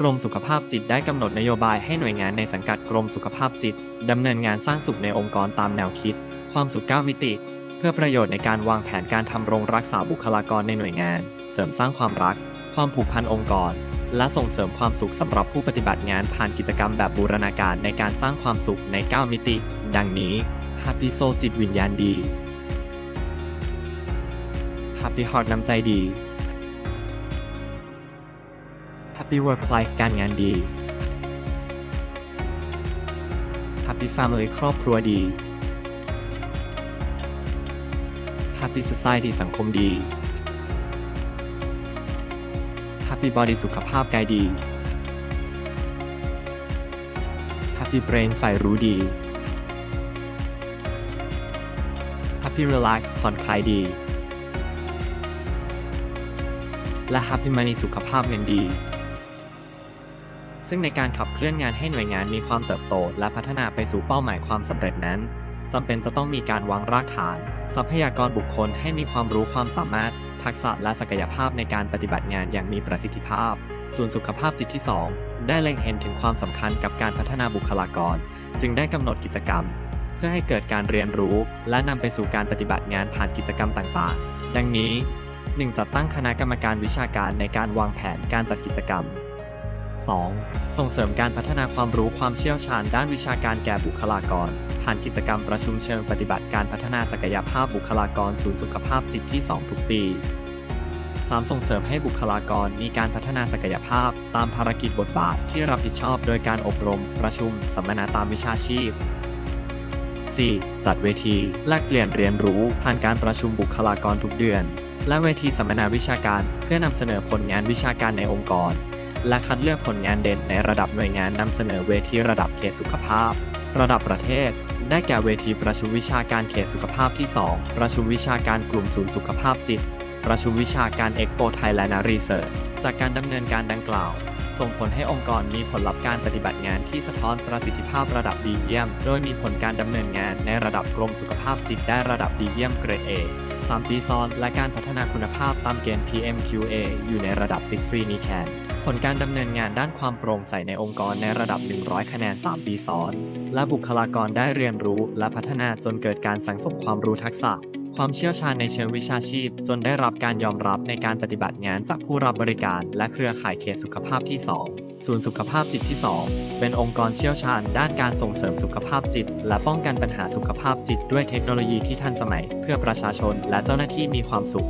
กรมสุขภาพจิตได้กำหนดนโยบายให้หน่วยงานในสังกัดกรมสุขภาพจิตดำเนินงานสร้างสุขในองค์กรตามแนวคิด ความสุข9มิติ เพื่อประโยชน์ในการวางแผนการทำรงรักษาบุคลากรในหน่วยงาน เสริมสร้างความรัก ความผูกพันองค์กร และส่งเสริมความสุขสำหรับผู้ปฏิบัติงานผ่านกิจกรรมแบบบูรณาการในการสร้างความสุขใน 9 มิติ ดังนี้ Happy Soul จิตวิญญาณดี Happy Heart น้ำใจดี Happy Work Life การงานดี Happy Family ครอบครัวดี Happy Society สังคมดี Happy Body สุขภาพกายดี Happy Brain ฝ่ายรู้ดี Happy Relax ผ่อนคลายดี และ Happy Money สุขภาพเงินดี ซึ่งในการขับเคลื่อนงานให้หน่วยงานมีความเติบโต และพัฒนาไปสู่เป้าหมายความสำเร็จนั้นจำเป็นจะต้องมีการวางรากฐาน ทรัพยากรบุคคลให้มีความรู้ความสามารถ ทักษะและศักยภาพในการปฏิบัติงานอย่างมีประสิทธิภาพ ส่วนสุขภาพจิตที่ 2 ได้เล็งเห็นถึงความสำคัญกับการพัฒนาบุคลากร จึงได้กำหนดกิจกรรม เพื่อให้เกิดการเรียนรู้ และนำไปสู่การปฏิบัติงานผ่านกิจกรรมต่างๆ ดังนี้ 1. จัดตั้งคณะกรรมการวิชาการในการวางแผนการจัดกิจกรรม 2. ส่งเสริมการพัฒนาความรู้ความเชี่ยวชาญด้านวิชาการแก่บุคลากร ผ่านกิจกรรมประชุมเชิงปฏิบัติการพัฒนาศักยภาพบุคลากรศูนย์สุขภาพจิตที่ 2 ทุกปี 3. ส่งเสริมให้บุคลากรมีการพัฒนาศักยภาพ ตามภารกิจบทบาทที่รับผิดชอบโดยการอบรม ประชุม สัมมนาตามวิชาชีพ 4. จัดเวทีแลกเปลี่ยนเรียนรู้ผ่านการประชุมบุคลากรทุกเดือน และเวทีสัมมนาวิชาการเพื่อนำเสนอผลงานวิชาการในองค์กร และคัดเลือกผลงานเด่นในระดับหน่วยงานนำเสนอเวทีระดับเขตสุขภาพ ระดับประเทศ ได้แก่เวทีประชุมวิชาการเขตสุขภาพที่ 2 ประชุมวิชาการกลุ่มศูนย์สุขภาพจิต ประชุมวิชาการเอ็กโปไทยแลนด์รีเสิร์ชจากการดำเนินการดังกล่าว ส่งผลให้องค์กรมีผลลัพธ์การปฏิบัติงานที่สะท้อนประสิทธิภาพระดับดีเยี่ยม โดยมีผลการดำเนินงานในระดับกรมสุขภาพจิตได้ระดับดีเยี่ยมเกรด A 3ปีซ้อนและการพัฒนาคุณภาพตามเกณฑ์ PMQA อยู่ในระดับ s i g f r e e n i c a n ผ ลการดำเนินงานด้านความโปร่งใสในองค์กรในระดับ 100 คะแนน 3 ปีซ้อน และบุคลากรได้เรียนรู้และพัฒนาจนเกิดการสังสมความรู้ทักษะ ความเชี่ยวชาญในเชิงวิชาชีพ จนได้รับการยอมรับในการปฏิบัติงานจากผู้รับบริการ และเครือข่ายเขตสุขภาพที่ 2 ศูนย์สุขภาพจิตที่ 2 เป็นองค์กรเชี่ยวชาญด้านการส่งเสริมสุขภาพจิต และป้องกันปัญหาสุขภาพจิตด้วยเทคโนโลยีที่ทันสมัย เพื่อประชาชนและเจ้าหน้าที่มีความสุข